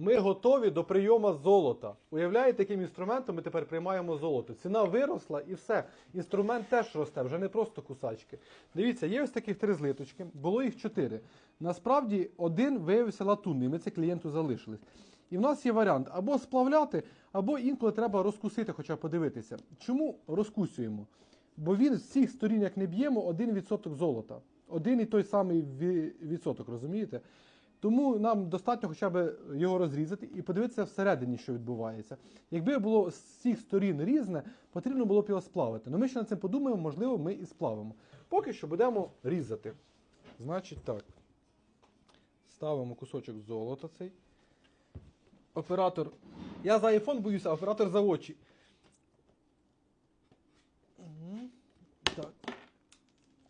Ми готові до прийому золота. Уявляєте, яким інструментом ми тепер приймаємо золото? Ціна виросла і все. Інструмент теж росте, вже не просто кусачки. Дивіться, є ось таких три злиточки, було їх чотири. Насправді один виявився латунний, ми це клієнту залишились. І в нас є варіант або сплавляти, або інколи треба розкусити, хоча б подивитися. Чому розкусюємо? Бо він з всіх сторін, як не б'ємо, 1% золота. Один і той самий відсоток, розумієте? Тому нам достатньо хоча б його розрізати і подивитися всередині, що відбувається. Якби було з всіх сторін різне, потрібно було б його сплавити. Ну ми ще над цим подумаємо, можливо, ми і сплавимо. Поки що будемо різати. Значить так. Ставимо кусочок золота цей. Оператор. Я за айфон боюся, оператор за очі. Так.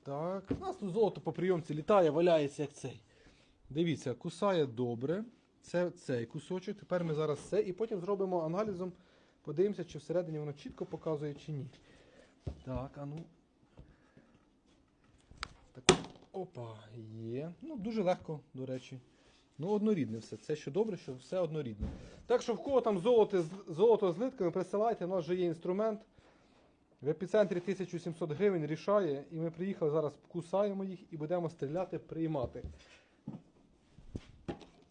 Так. У нас тут золото по прийомці літає, валяється як цей. Дивіться, кусає добре. Це цей кусочок. Тепер ми зараз це і потім зробимо аналізом. Подивимося, чи всередині воно чітко показує, чи ні. Так, а ну. Так, опа, є. Ну, дуже легко, до речі. Ну, однорідне все. Це що добре, що все однорідне. Так що в кого там золото, золото з нитками, присилайте, у нас вже є інструмент. В епіцентрі 1700 гривень рішає, і ми приїхали зараз, кусаємо їх і будемо стріляти, приймати.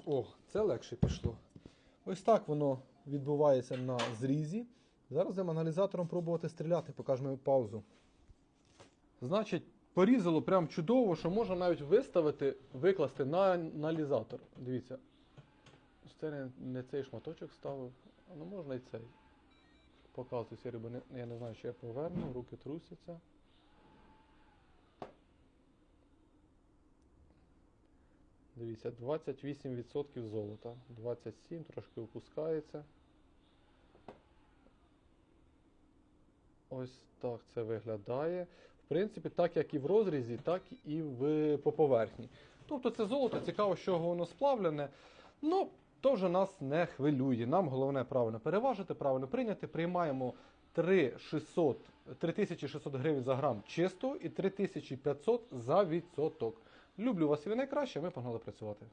О, це легше пішло. Ось так воно відбувається на зрізі. Зараз будемо аналізатором пробувати стріляти, покажемо паузу. Значить, порізало прям чудово, що можна навіть виставити, викласти на аналізатор. Дивіться. Це не, цей шматочок ставив, ну можна і цей. Показую бо не, я не знаю, чи я поверну, руки трусяться. Дивіться, 28% золота. 27, трошки опускається. Ось так це виглядає. В принципі, так як і в розрізі, так і в, по поверхні. Тобто це золото, цікаво, з чого воно сплавлене. Ну, то вже нас не хвилює. Нам головне правильно переважити, правильно прийняти. Приймаємо 3600, 3600 гривень за грам чисто і 3500 за відсоток. Люблю вас і ви найкраще, ми погнали працювати.